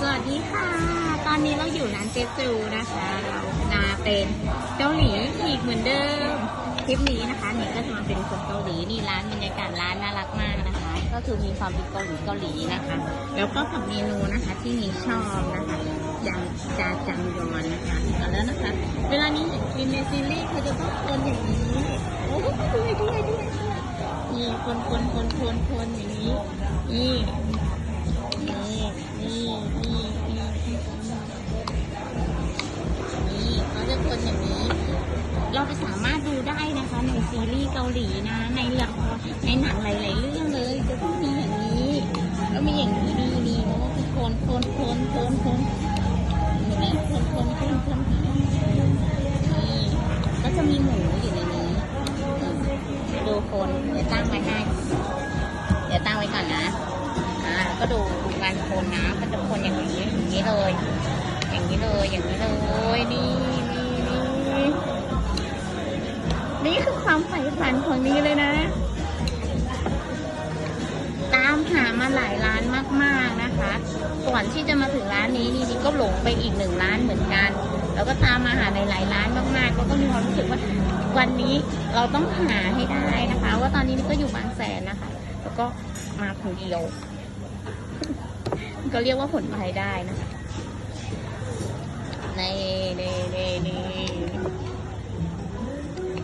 สวัสดีค่ะ ตอนนี้เราอยู่ร้านเจจูนะคะ เรามาเป็นเกาหลีอีกเหมือนเดิม คลิปนี้นะคะนี่ก็จะมาเป็นคนเกาหลีนี่ร้านบรรยากาศร้านน่ารักมากนะคะ ก็คือมีความเป็นเกาหลีเกาหลีนะคะ แล้วก็กับเมนูนะคะที่มีชอบนะคะอย่างจาจังยอนนะคะแล้วนะคะ เวลานี้กินในซีรีส์เขาจะต้องคนอย่างนี้โอ้ยด้วยด้วยด้วยนี่คนคนคนคนคนอย่างนี้นี่ นะคะในซีรีส์เกาหลีนะ ในละครในหนังหลายๆเรื่องเลย จะต้องมีอย่างนี้แล้วมีอย่างนี้นี่นี่แล้คือคนคนคนคนคนอย่างนี้คนคนคนคนนี่ก็จะมีหมูอยู่ในนี้ดูคนเดี๋ยวตั้งไว้ให้เดี๋ยวตั้งไว้ก่อนนะอ่าก็ดูดูการคนนะก็จะคนอย่างนี้อย่างนี้เลย อย่างนี้เลยอย่างนี้เลยนี่นี่นี่นี่คือความใฝ่ฝั นี้เลยนะ ตามหามาหลายร้านมากๆนะคะ ก่อนที่จะมาถึงร้านนี้นี่นก็หลงไปอีกหนึ่งร้านเหมือนกัน แล้วก็ตามมาหาในหลายร้านมากๆแล้วก็มีความรู้สึกว่าวันนี้เราต้องหาให้ได้นะคะ ว่าตอนนี้นี่ก็อยู่บางแสนนะคะ แล้วก็มาคนเดียวก็เรียกว่าผลพลอยได้นะคะในในในใน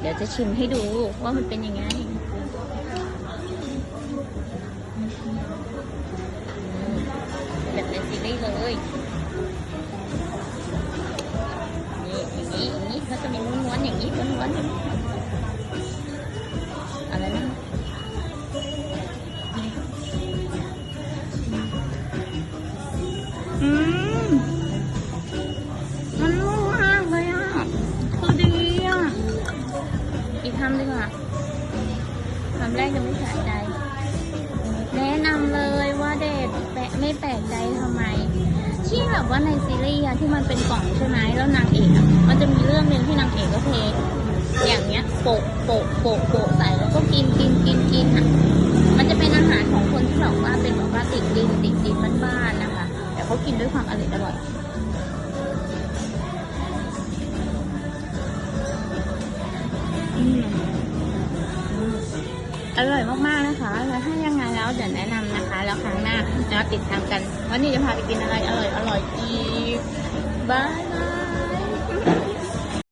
เดี๋ยวจะชิมให้ดูว่ามันเป็นยังไงแบบในซีรีส์เลยนี่อย่างนี้อย่างนี้เขาจะมีม้วนๆอย่างนี้ม้วนๆ อีกคำดีกว่าคำแรกจะไม่สะใจ แนะนำเลยว่าเด็ดแปะไม่แปลกใจทำไม ที่แบบว่าในซีรีส์อะที่มันเป็นกล่องใช่ไหมแล้วนางเอกอะมันจะมีเรื่องหนึ่งที่นางเอกก็เทอย่างเงี้ยโปะโปะโปะโปะใส่แล้วก็กินกินกินกินอะมันจะเป็นอาหารของคนที่แบบว่าเป็นแบบว่าติดดินติดดินบ้านๆนะคะแต่เขากินด้วยความอร่อยอร่อย อืมอืมอร่อยมากๆนะคะ แล้วถ้ายังไงแล้วเดี๋ยวแนะนำนะคะ แล้วครั้งหน้าเราติดตามกัน วันนี้จะพาไปกินอะไรอร่อยอร่อยอีก บาย